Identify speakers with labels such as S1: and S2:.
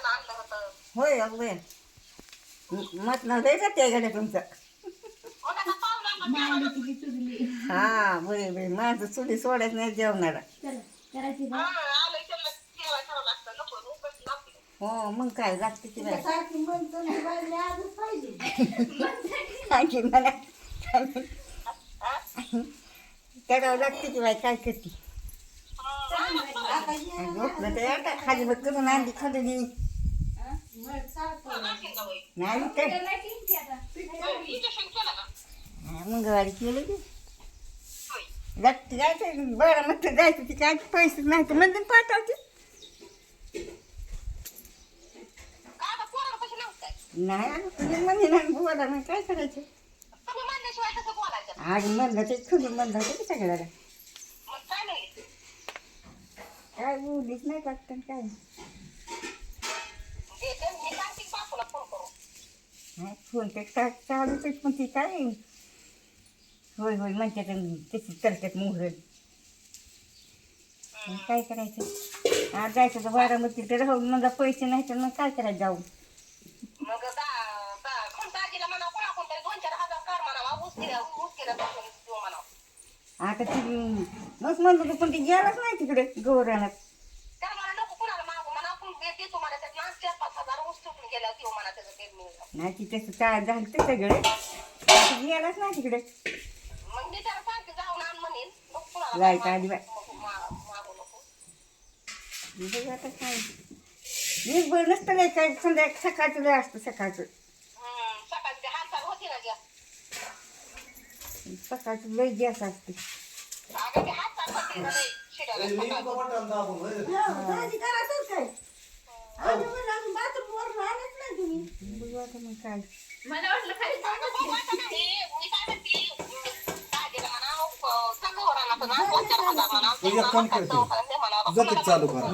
S1: मटण आणलं होतं.
S2: होय अगोदर मत ना द्यायचा त्या गाड्या तुमचा हा बरे बरे माझं चुली सोडायचं नाही जेवणाला.
S3: करायची
S1: हा,
S3: ना
S1: आलंय त्यांना जेवायला करावं लागतं. नको उगाच लागते
S2: हो मग काय लागते की नाही?
S4: आजच पाहिजे.
S2: आणखी मला
S1: हा?
S2: करावं लागते की बाई काय करते? झोपलं तर आता. खाली बघ करून आणली खाली
S4: मग सारखं
S1: आणखीन का बाई?
S2: नाही काय?
S3: लाईटिंग ती आता.
S1: इंजेक्शन केलं का?
S2: हा, मंगळवारी केलं की. लागते जायचं बरं मग तर जायचं ती काय पैसे नाही तर म्हणजे पाठवते. नाही आलं तुझी म्हणजे नाही बोला नाही काय करायचं? आज म्हणलं ते खुली म्हणलं होतं की सगळ्याला.
S1: मग काय नाही.
S2: काय बोलीच नाही टाकतं काय? नाही फोन ते चा चालूच आहे, पण ती काय? होय होय म्हणते तशी करतात मोहर. काय करायचं? आज जायचं तर बारामती तर राहून मला पैसे नाही तर मग काय करायचं जाऊ?
S1: मग दा दा कोणता आजीला म्हणा कोणा कोणतरी दोन चार हजार कार म्हणावा ऊस केला ऊस केला देऊ म्हणावं
S2: आता ती मग म्हणलं पण ती गेलाच नाही तिकडे गौरानात
S1: त्याला मला नको कुणाला मागू म्हणा आपण दे- देतो म्हणा त्यात ना चार पाच हजार ऊस तुटून गेला देऊ म्हणा त्याचं ते मिळलं
S2: नाही. ती तसं चा झालं ते सगळे. गेलाच नाही तिकडे.
S1: मागू नको
S2: बघू आता काय मी बरं नसतं लय काय संध्याकाळ सकाळचं लय असतं सकाळचं.
S1: सकाळची
S2: लय गॅस असते.
S1: अगं ते हालचाल होती ना लई शिड्याला सकाळची.
S4: दाजी करा तर काय आणि म्हणलं अजून बाथरूम वर आलेच नाही
S2: आता मग काय?
S3: मला वाटलं खाली जाऊन
S1: अगं बघू आता नाही, मी काय म्हणते, दाजीला म्हणा, अं, सगळं वराणाचं ना, दोन चार हजार म्हणा,
S5: तू एक काम कर.
S1: चौकाला दे म्हणा,
S5: तुझं ते चालू करा.